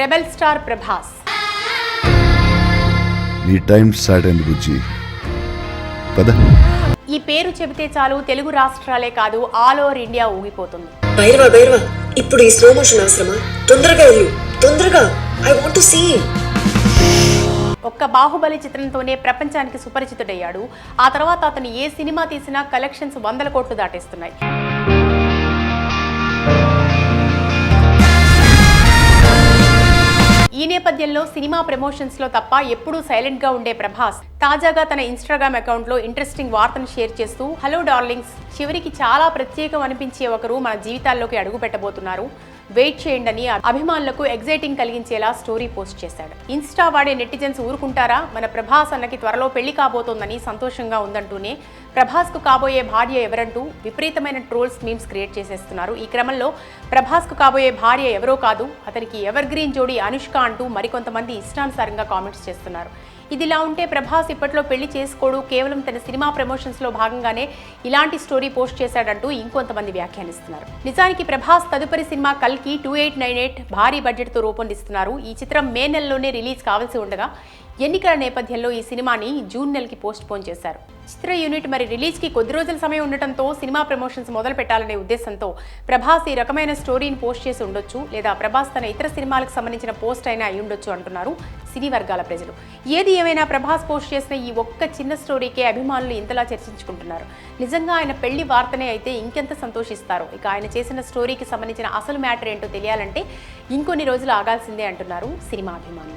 Rebel star Prabhas. నీ time start అయింది బుజ్జి. పద. ఈ పేరు చెబితే చాలు తెలుగు రాష్ట్రాలే కాదు all over India ఊగిపోతుంది. Bhairava Bhairava ఇప్పుడు ఈ స్లో మోషన్ అవసరమా? తొందరగా వెళ్ళు తొందరగా. ఐ వాంట్ టు సీ ఒక్క బాహుబలి చిత్రంతోనే ప్రపంచానికి సుపరిచితుడయ్యాడు. ఆ తర్వాత అతను ఏ సినిమా తీసినా కలెక్షన్స్ వందల కోట్లు దాటేస్తున్నాయి. నేపథ్యంలో సినిమా ప్రమోషన్స్లో తప్ప ఎప్పుడూ సైలెంట్గా ఉండే ప్రభాస్ తాజాగా తన ఇన్స్టాగ్రామ్ అకౌంట్లో ఇంట్రెస్టింగ్ వార్తను షేర్ చేస్తూ హలో డార్లింగ్స్ చివరికి చాలా ప్రత్యేకం అనిపించే ఒకరు మన జీవితాల్లోకి అడుగు పెట్టబోతున్నారు వెయిట్ చేయండి అని అభిమానులకు ఎగ్జైటింగ్ కలిగించేలా స్టోరీ పోస్ట్ చేశాడు. ఇన్స్టా వాడే నెటిజన్స్ ఊరుకుంటారా? మన ప్రభాస్ అన్నకి త్వరలో పెళ్ళి కాబోతోందని సంతోషంగా ఉందంటూనే ప్రభాస్కు కాబోయే భార్య ఎవరంటూ విపరీతమైన ట్రోల్స్ మీమ్స్ క్రియేట్ చేసేస్తున్నారు. ఈ క్రమంలో ప్రభాస్కు కాబోయే భార్య ఎవరో కాదు అతనికి ఎవర్ గ్రీన్ జోడీ అనుష్క అంటూ మరికొంతమంది ఇష్టానుసారంగా కామెంట్స్ చేస్తున్నారు. ఇదిలా ఉంటే ప్రభాస్ ఇప్పట్లో పెళ్ళి చేసుకోడు. కేవలం తన సినిమా ప్రమోషన్స్లో భాగంగానే ఇలాంటి స్టోరీ పోస్ట్ చేశాడంటూ ఇంకొంతమంది వ్యాఖ్యానిస్తున్నారు. నిజానికి ప్రభాస్ తదుపరి సినిమా కల్కి టూ ఎయిట్ నైన్ ఎయిట్ భారీ బడ్జెట్తో రూపొందిస్తున్నారు. ఈ చిత్రం మే నెలలోనే రిలీజ్ కావాల్సి ఉండగా ఎన్నికల నేపథ్యంలో ఈ సినిమాని జూన్ నెలకి పోస్ట్ పోన్ చేశారు. చిత్ర యూనిట్ మరి రిలీజ్కి కొద్ది రోజుల సమయం ఉండటంతో సినిమా ప్రమోషన్స్ మొదలు పెట్టాలనే ఉద్దేశంతో ప్రభాస్ ఈ రకమైన స్టోరీని పోస్ట్ చేసి ఉండొచ్చు లేదా ప్రభాస్ తన ఇతర సినిమాలకు సంబంధించిన పోస్ట్ అయినా అయి ఉండొచ్చు అంటున్నారు సినీ వర్గాల ప్రజలు. ఏది ఏమైనా ప్రభాస్ పోస్ట్ చేసిన ఈ ఒక్క చిన్న స్టోరీకే అభిమానులు ఇంతలా చర్చించుకుంటున్నారు. నిజంగా ఆయన పెళ్ళి వార్తనే అయితే ఇంకెంత సంతోషిస్తారు? ఇక ఆయన చేసిన స్టోరీకి సంబంధించిన అసలు మ్యాటర్ ఏంటో తెలియాలంటే ఇంకొన్ని రోజులు ఆగాల్సిందే అంటున్నారు సినిమా అభిమానులు.